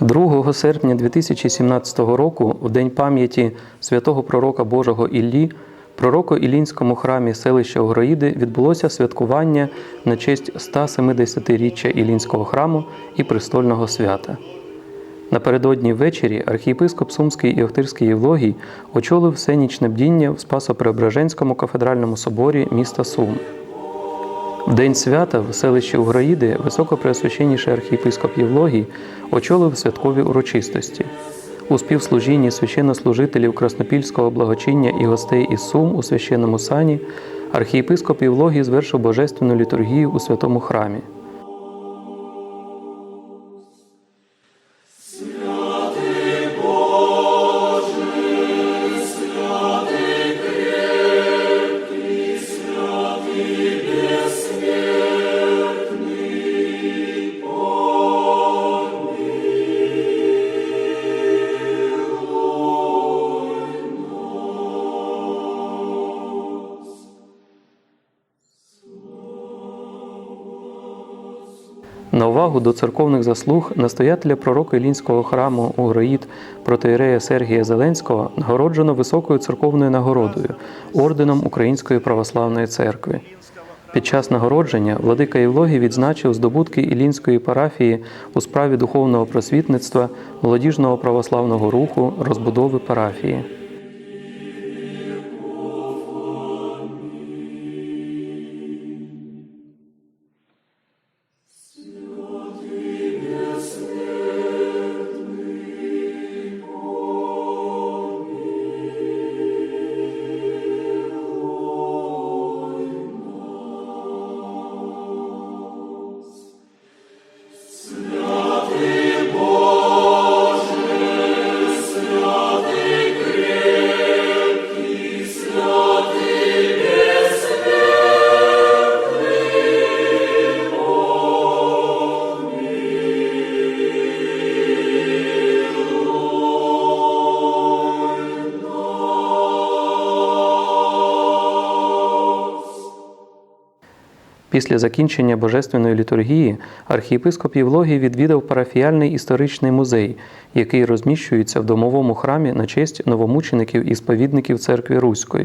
2 серпня 2017 року, в день пам'яті святого пророка Божого Іллі, пророко-Іллінському храмі селища Огроїди відбулося святкування на честь 170-річчя Іллінського храму і престольного свята. Напередодні ввечері архієпископ Сумський і Охтирський Євлогій очолив всенічне бдіння в Спасо-Преображенському кафедральному соборі міста Сум. В день свята в селищі Уграїди високопреосвященніший архієпископ Євлогій очолив святкові урочистості. У співслужінні священнослужителів Краснопільського благочиння і гостей із Сум у священному сані архієпископ Євлогій звершив божественну літургію у святому храмі. На увагу до церковних заслуг настоятеля пророка Ілінського храму Угроїд протоірея Сергія Зеленського нагороджено високою церковною нагородою орденом Української православної церкви. Під час нагородження владика Євлогій відзначив здобутки Ілінської парафії у справі духовного просвітництва, молодіжного православного руху, розбудови парафії. Після закінчення божественної літургії архієпископ Євлогій відвідав парафіяльний історичний музей, який розміщується в домовому храмі на честь новомучеників і сповідників церкви Руської.